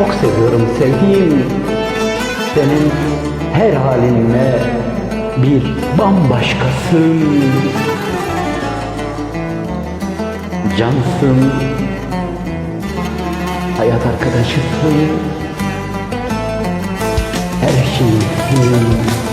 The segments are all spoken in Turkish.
çok seviyorum sevdiğim senin her halinle bir bambaşkasın. Cansın, hayat arkadaşısın, her şeysin.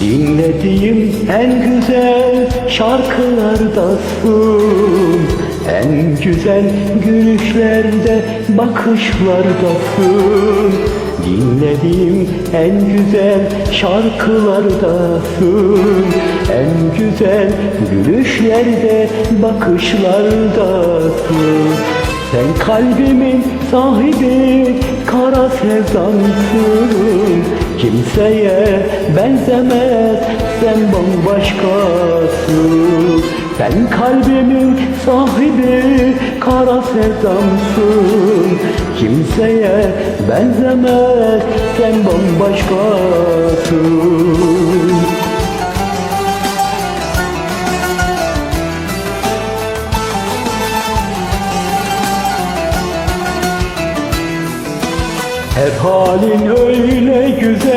Dinlediğim en güzel şarkılardasın En güzel gülüşlerde bakışlardasın Dinlediğim en güzel şarkılardasın En güzel gülüşlerde bakışlardasın sen kalbimin sahibi kara sevdansın Kimseye benzemez. Sen bambaşkasın. Sen kalbimin sahibi kara sevdamsın. Kimseye benzemez. Sen bambaşkasın. Her halin öyle güzel, hep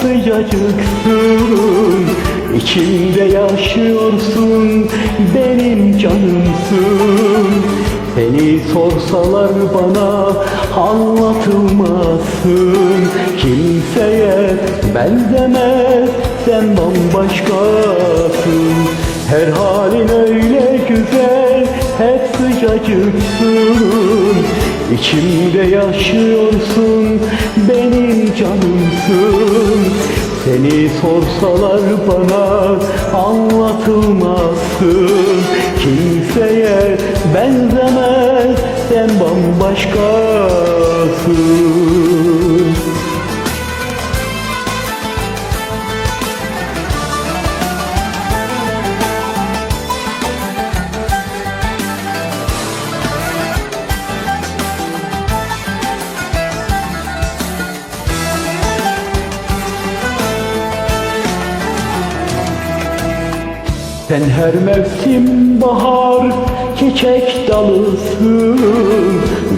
sıcacıksın İçimde yaşıyorsun, benim canımsın. Seni sorsalar bana anlatılmazsın. Kimseye benzemez, sen bambaşkasın. Her halin öyle güzel, hep sıcacıksın. İçimde yaşıyorsun, benim canımsın. Seni sorsalar bana anlatılmazsın Sen her mevsim bahar çiçek dalısın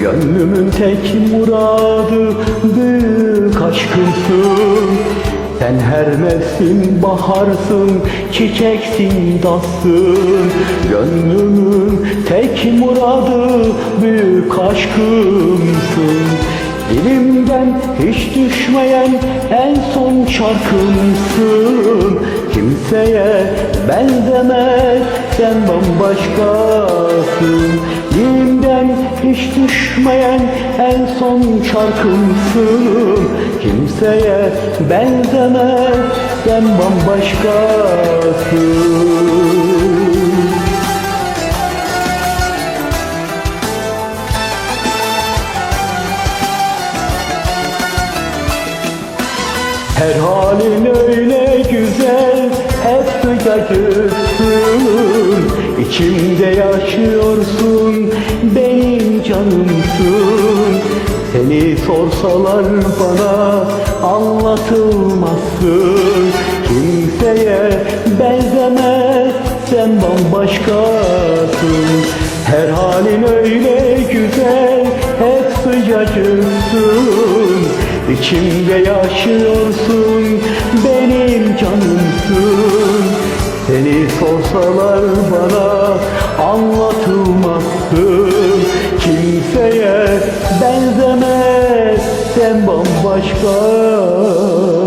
Gönlümün tek muradı büyük aşkımsın Sen her mevsim baharsın çiçeksin dalsın Gönlümün tek muradı büyük Dilimden hiç düşmeyen en son şarkımsın. Kimseye benzemez sen bambaşkasın. Dilimden hiç düşmeyen en son şarkımsın. Kimseye benzemez sen bambaşkasın halin öyle güzel, hep sıcacıksın İçimde yaşıyorsun, benim canımsın. Seni sorsalar bana anlatılmazsın. Kimseye benzemez, sen bambaşkasın. Her halin öyle güzel, hep sıcacıksın İçimde yaşıyorsun, benim canımsın. Seni sorsalar bana anlatılmazsın. Kimseye benzemez, sen bambaşkasın